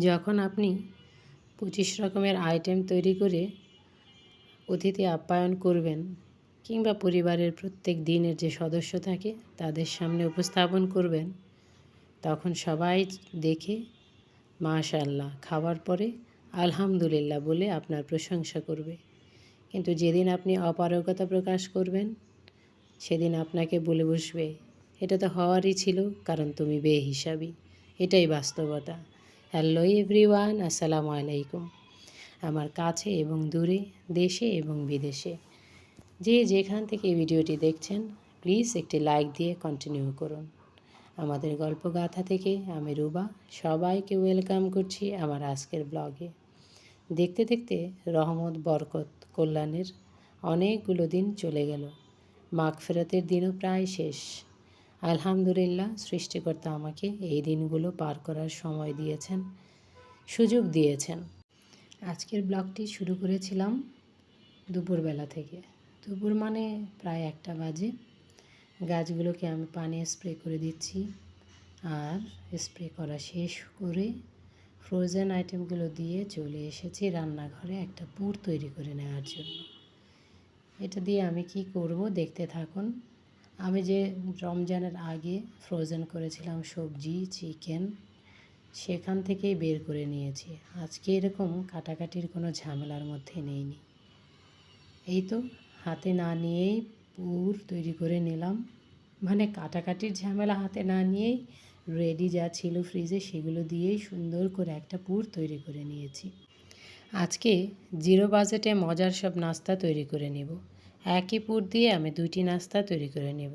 যখন আপনি পঁচিশ রকমের আইটেম তৈরি করে অতিথি আপ্যায়ন করবেন কিংবা পরিবারের প্রত্যেক দিনের যে সদস্য থাকে তাদের সামনে উপস্থাপন করবেন, তখন সবাই দেখে মাশাল্লাহ খাওয়ার পরে আলহামদুলিল্লাহ বলে আপনার প্রশংসা করবে। কিন্তু যেদিন আপনি অপারগতা প্রকাশ করবেন, সেদিন আপনাকে বলে বসবে, এটা তো হওয়ারই ছিল, কারণ তুমি বেহিসাবি। এটাই বাস্তবতা। হ্যালো এভরিওয়ান, আসসালামু আলাইকুম। আমার কাছে এবং দূরে দেশে এবং বিদেশে যে যেখান থেকে ভিডিওটি দেখছেন, প্লিজ একটি লাইক দিয়ে কন্টিনিউ করুন। আমাদের গল্পগাথা থেকে আমি রুবা সবাইকে ওয়েলকাম করছি আমার আজকের ব্লগে। দেখতে দেখতে রহমত, বরকত, কল্যাণের অনেকগুলো দিন চলে গেল। মাঘ ফেরতের দিনও প্রায় শেষ। আলহামদুলিল্লাহ, সৃষ্টিকর্তা আমাকে এই দিনগুলো পার করার সময় দিয়েছেন, সুযোগ দিয়েছেন। আজকের ব্লগটি শুরু করেছিলাম দুপুরবেলা থেকে। দুপুর মানে প্রায় একটা বাজে। গাছগুলোকে আমি পানি স্প্রে করে দিচ্ছি আর স্প্রে করা শেষ করে ফ্রোজেন আইটেমগুলো দিয়ে চলে এসেছি রান্নাঘরে একটা পুর তৈরি করে নেওয়ার জন্য। এটা দিয়ে আমি কি করব দেখতে থাকুন। আমি যে রমজানের আগে ফ্রোজেন করেছিলাম সবজি চিকেন সেখান থেকেই বের করে নিয়েছি। আজকে এরকম কাটাকাটির কোনো ঝামেলার মধ্যে নেইনি। এই তো হাতে না নিয়েই পুর তৈরি করে নিলাম। মানে কাটাকাটির ঝামেলা হাতে না নিয়েই রেডি যা ছিল ফ্রিজে সেগুলো দিয়েই সুন্দর করে একটা পুর তৈরি করে নিয়েছি। আজকে জিরো বাজেটে মজার সব নাস্তা তৈরি করে নেব। একই পুর দিয়ে আমি দুইটি নাস্তা তৈরি করে নেব।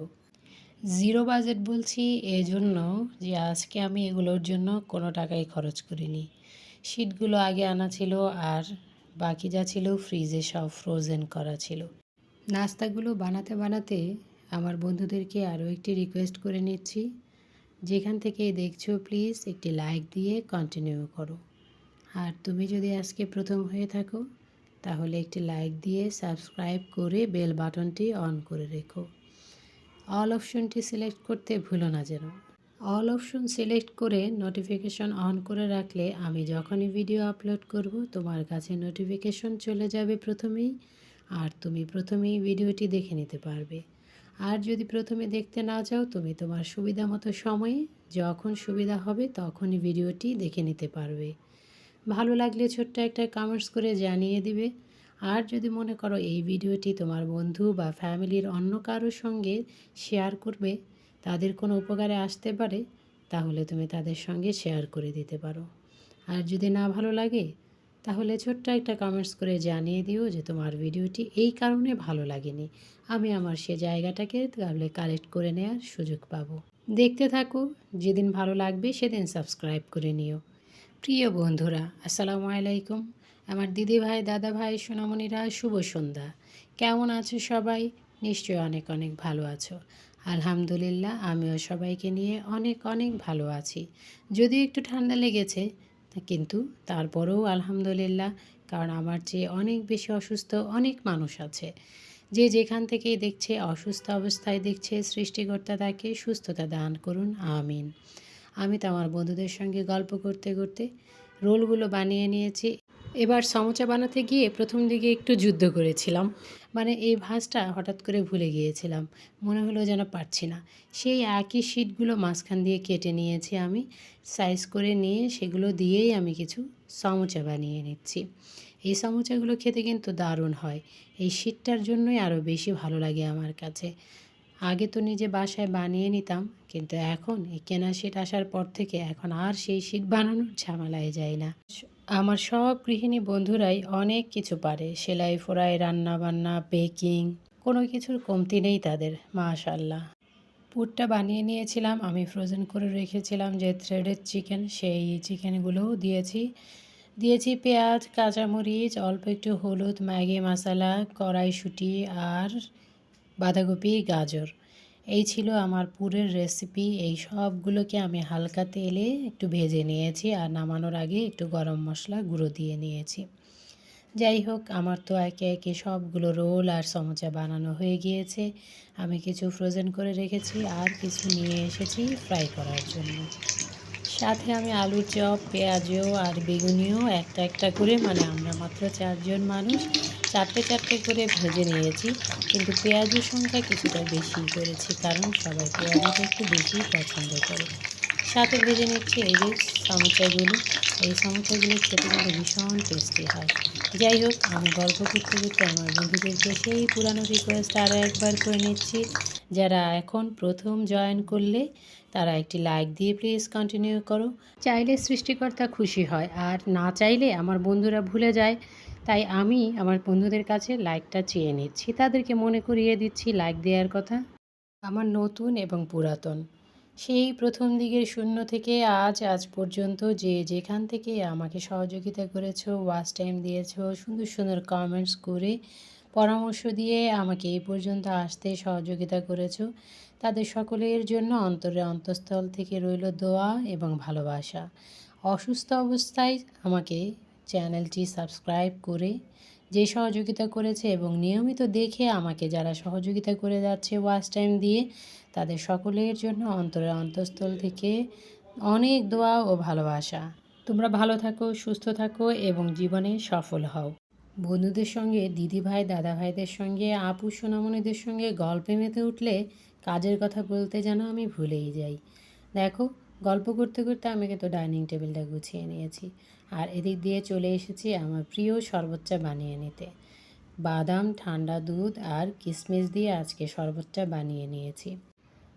জিরো বাজেট বলছি এজন্য যে আজকে আমি এগুলোর জন্য কোনো টাকাই খরচ করিনি। শিটগুলো আগে আনা ছিল আর বাকি যা ছিল ফ্রিজে সব ফ্রোজেন করা ছিল। নাস্তাগুলো বানাতে বানাতে আমার বন্ধুদেরকে আরও একটি রিকোয়েস্ট করে নিচ্ছি। যেখান থেকে দেখছ প্লিজ একটি লাইক দিয়ে কন্টিনিউ করো। আর তুমি যদি আজকে প্রথম হয়ে থাকো তাহলে একটি লাইক দিয়ে সাবস্ক্রাইব করে বেল বাটনটি অন করে রেখো। অল অপশনটি সিলেক্ট করতে ভুলো না যেন। অল অপশন সিলেক্ট করে নোটিফিকেশন অন করে রাখলে আমি যখনই ভিডিও আপলোড করব, তোমার কাছে নোটিফিকেশন চলে যাবে প্রথমেই, আর তুমি প্রথমেই ভিডিওটি দেখে নিতে পারবে। আর যদি প্রথমে দেখতে না চাও, তুমি তোমার সুবিধা মতো সময়ে যখন সুবিধা হবে তখনই ভিডিওটি দেখে নিতে পারবে। ভালো লাগলে ছোট্ট একটা কমেন্টস করে জানিয়ে দিবে। আর যদি মনে করো এই ভিডিওটি তোমার বন্ধু বা ফ্যামিলির অন্য কারোর সঙ্গে শেয়ার করবে, তাদের কোনো উপকারে আসতে পারে, তাহলে তুমি তাদের সঙ্গে শেয়ার করে দিতে পারো। আর যদি না ভালো লাগে, তাহলে ছোট্ট একটা কমেন্টস করে জানিয়ে দিও যে তোমার ভিডিওটি এই কারণে ভালো লাগেনি। আমি আমার সে জায়গাটাকে তাহলে কালেক্ট করে নেওয়ার সুযোগ পাবো। দেখতে থাকো, যেদিন ভালো লাগবে সেদিন সাবস্ক্রাইব করে নিও। প্রিয় বন্ধুরা, আসসালামু আলাইকুম। আমার দিদি ভাই দাদা ভাই সোনামণিরা, শুভ সন্ধ্যা। কেমন আছো সবাই? নিশ্চয়ই অনেক অনেক ভালো আছো। আলহামদুলিল্লাহ, আমিও সবাইকে নিয়ে অনেক অনেক ভালো আছি। যদিও একটু ঠান্ডা লেগেছে কিন্তু তারপরেও আলহামদুলিল্লাহ, কারণ আমার চেয়ে অনেক বেশি অসুস্থ অনেক মানুষ আছে। যে যেখান থেকেই দেখছে, অসুস্থ অবস্থায় দেখছে সৃষ্টিকর্তা তাকে সুস্থতা দান করুন, আমিন। আমি তো আমার বন্ধুদের সঙ্গে গল্প করতে করতে রোলগুলো বানিয়ে নিয়েছি। এবার সমোচা বানাতে গিয়ে প্রথম দিকে একটু যুদ্ধ করেছিলাম। মানে এই ভাঁজটা হঠাৎ করে ভুলে গিয়েছিলাম। মনে হলো যেন পারছি না। সেই একই শিটগুলো মাঝখান দিয়ে কেটে নিয়েছি আমি। সাইজ করে নিয়ে সেগুলো দিয়েই আমি কিছু সমোচা বানিয়ে নিচ্ছি। এই সমোচাগুলো খেতে কিন্তু দারুণ হয়। এই শীতটার জন্যই আরও বেশি ভালো লাগে আমার কাছে। আগে তো নিজে বাসায় বানিয়ে নিতাম, কিন্তু এখন এই কেনা শীট আসার পর থেকে এখন আর সেই শীট বানানোর ঝামেলায় যায় না। আমার সব গৃহিণী বন্ধুরাই অনেক কিছু পারে, সেলাই, ফোড়াই রান্না বান্না বেকিং, কোনো কিছুর কমতি নেই তাদের মাশাল্লাহ পুরটা বানিয়ে নিয়েছিলাম, আমি ফ্রোজেন করে রেখেছিলাম যে থ্রেডের চিকেন সেই চিকেনগুলোও দিয়েছি। দিয়েছি পেঁয়াজ, কাঁচামরিচ, অল্প একটু হলুদ, ম্যাগি, মশলা, কড়াইশুঁটি আর বাঁধাকপি, গাজর। এই ছিল আমার পুরের রেসিপি এই সবগুলোকে আমি হালকা তেলে একটু ভেজে নিয়েছি আর নামানোর আগে একটু গরম মশলা গুঁড়ো দিয়ে নিয়েছি। যাই হোক, আমার তো একে একে সবগুলো রোল আর সমোচা বানানো হয়ে গিয়েছে। আমি কিছু ফ্রোজেন করে রেখেছি আর কিছু নিয়ে এসেছি ফ্রাই করার জন্য। সাথে আমি আলুর চপ, পেঁয়াজও আর বেগুনিও একটা একটা করে মানে আমরা মাত্র চারজন মানুষ, চারটে চারটে করে ভেজে নিয়েছি। কিন্তু পেঁয়াজের সংখ্যা কিছুটা বেশি করেছি, কারণ সবাই পেঁয়াজটা একটু বেশি পছন্দ করে। সাথে ভেজে নিচ্ছি এই যে সমোসাগুলো এই সমোসাগুলো খেতে কিন্তু ভীষণ টেস্টি হয়। যাই হোক, আমি গল্প করতে করতে আমার বন্ধুদেরকে সেই পুরানো রিকোয়েস্ট আরও একবার করে নিচ্ছি, যারা এখন প্রথম জয়েন করলে তারা একটি লাইক দিয়ে প্লিজ কন্টিনিউ করো। চাইলে সৃষ্টিকর্তা খুশি হয়, আর না চাইলে আমার বন্ধুরা ভুলে যায়। তাই আমি আমার বন্ধুদের কাছে লাইকটা চেয়ে নিচ্ছি। তাদেরকে মনে করিয়ে দিচ্ছি লাইক দেওয়ার কথা। আমার নতুন এবং পুরাতন। সেই প্রথম দিকের শূন্য থেকে আজ আজ পর্যন্ত যে যেখান থেকে আমাকে সহযোগিতা করেছ ওয়াচ টাইম দিয়েছ, সুন্দর সুন্দর কমেন্টস করে পরামর্শ দিয়ে আমাকে এই পর্যন্ত আসতে সহযোগিতা করেছ। তাদের সকলের জন্য অন্তরে অন্তঃস্থল থেকে রইল দোয়া এবং ভালোবাসা। অসুস্থ অবস্থায় আমাকে চ্যানেলটি সাবস্ক্রাইব করে, যে সহযোগিতা করেছে এবং নিয়মিত দেখে আমাকে যারা সহযোগিতা করে যাচ্ছে ওয়াচ টাইম দিয়ে, তাদের সকলের জন্য অন্তরের অন্তঃস্থল থেকে অনেক দোয়া ও ভালোবাসা। তোমরা ভালো থাকো, সুস্থ থাকো এবং জীবনে সফল হও। বন্ধুদের সঙ্গে দিদি ভাই দাদা ভাইদের সঙ্গে, আপু, সোনামণিদের সঙ্গে গল্পে মেতে উঠলে কাজের কথা বলতে যেন আমি ভুলেই যাই। দেখো, গল্প করতে করতে আমি কিন্তু ডাইনিং টেবিলটা গুছিয়ে নিয়েছি। আর এদিক দিয়ে চলে এসেছি আমার প্রিয় শরবতটা বানিয়ে নিতে। বাদাম, ঠান্ডা দুধ আর কিশমিশ দিয়ে আজকে শরবতটা বানিয়ে নিয়েছি।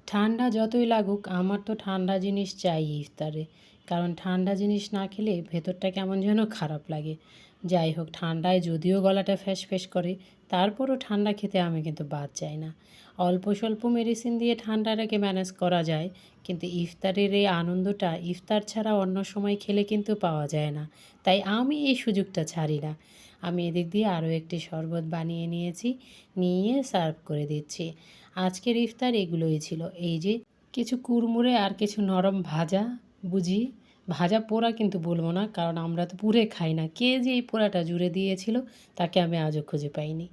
ঠান্ডা যতই লাগুক, আমার তো ঠান্ডা জিনিস চাই ইফতারে। কারণ ঠান্ডা জিনিস না খেলে ভেতরটা কেমন যেন খারাপ লাগে। যাই হোক, ঠান্ডায় যদিও গলাটা ফ্যাস ফ্যাস করে, তারপরও ঠান্ডা খেতে আমি কিন্তু বাদ চাই না। অল্প স্বল্প মেডিসিন দিয়ে ঠান্ডাটাকে ম্যানেজ করা যায়, কিন্তু ইফতারের এই আনন্দটা ইফতার ছাড়া অন্য সময় খেলে কিন্তু পাওয়া যায় না। তাই আমি এই সুযোগটা ছাড়ি না। আমি এদিক দিয়ে আরও একটি শরবত বানিয়ে নিয়েছি, নিয়ে সার্ভ করে দিচ্ছি। আজকের ইফতার এগুলোই ছিল। এই যে, কিছু কুড়মুড়ে আর কিছু নরম ভাজা, বুঝি? ভাজা পোড়া কিন্তু বলব না, কারণ আমরা তো পুড়ে খাই না। কে যে এই পোড়াটা জুড়ে দিয়েছিল, তাকে আমি আজও খুঁজে পাইনি।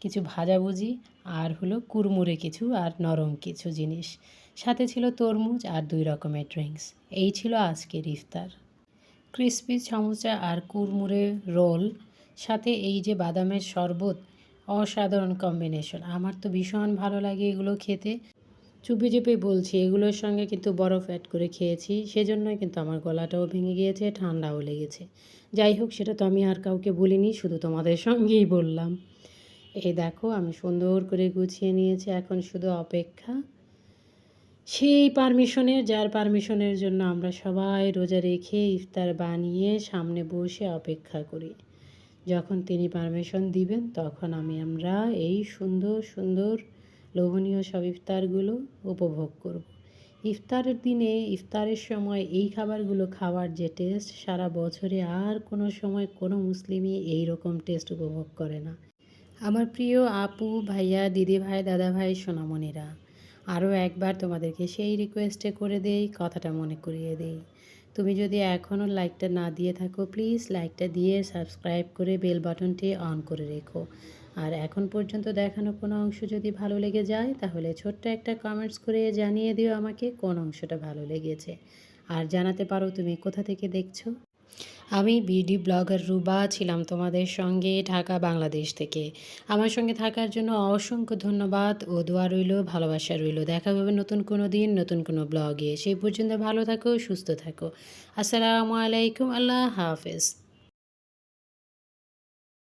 কিছু ভাজাভুজি আর হলো কুরমুরে কিছু, আর নরম কিছু জিনিস। সাথে ছিল তরমুজ আর দুই রকমের ড্রিঙ্কস। এই ছিল আজকের ইফতার। ক্রিসপি সমোসা আর কুড়মুড়ে রোল, সাথে এই যে বাদামের শরবত, অসাধারণ কম্বিনেশন। আমার তো ভীষণ ভালো লাগে এগুলো খেতে। চুপি চুপি বলছি, এগুলোর সঙ্গে কিন্তু বরফ অ্যাড করে খেয়েছি, সেজন্যই কিন্তু আমার গলাটাও ভেঙে গিয়েছে, ঠান্ডাও লেগেছে। যাই হোক, সেটা তো আমি আর কাউকে বলিনি, শুধু তোমাদের সঙ্গেই বললাম। এই দেখো, আমি সুন্দর করে গুছিয়ে নিয়েছি, এখন শুধু অপেক্ষা। সেই পারমিশনের, যার পারমিশনের জন্য আমরা সবাই রোজা রেখে ইফতার বানিয়ে সামনে বসে অপেক্ষা করি। যখন তিনি পারমিশন দিবেন, তখন আমি আমরা এই সুন্দর সুন্দর লোভনীয় সব ইফতারগুলো উপভোগ করব। ইফতারের দিনে, ইফতারের সময় এই খাবারগুলো খাওয়ার যে টেস্ট সারা বছরে আর কোনো সময় কোনো মুসলিমই এই রকম টেস্ট উপভোগ করে না। আমার প্রিয় আপু, ভাইয়া, দিদি ভাই, দাদা ভাই, সোনামণিরা আরও একবার তোমাদেরকে সেই রিকোয়েস্টে করে দেই, কথাটা মনে করিয়ে দেই। তুমি যদি এখনও লাইকটা না দিয়ে থাকো প্লিজ লাইকটা দিয়ে সাবস্ক্রাইব করে বেল বাটনটি অন করে রেখো। আর এখন পর্যন্ত দেখানো কোনো অংশ যদি ভালো লেগে যায়, তাহলে ছোট্ট একটা কমেন্টস করে জানিয়ে দিও আমাকে কোন অংশটা ভালো লেগেছে। আর জানাতে পারো তুমি কোথা থেকে দেখছ। আমি বিডি ব্লগার রুবা ছিলাম তোমাদের সঙ্গে ঢাকা, বাংলাদেশ থেকে। আমার সঙ্গে থাকার জন্য অসংখ্য ধন্যবাদ ও দোয়া রইল, ভালোবাসা রইল। দেখা হবে নতুন কোনো দিন, নতুন কোনো ব্লগে। সেই পর্যন্ত ভালো থাকো, সুস্থ থাকো। আসসালামু আলাইকুম, আল্লাহ হাফেজ।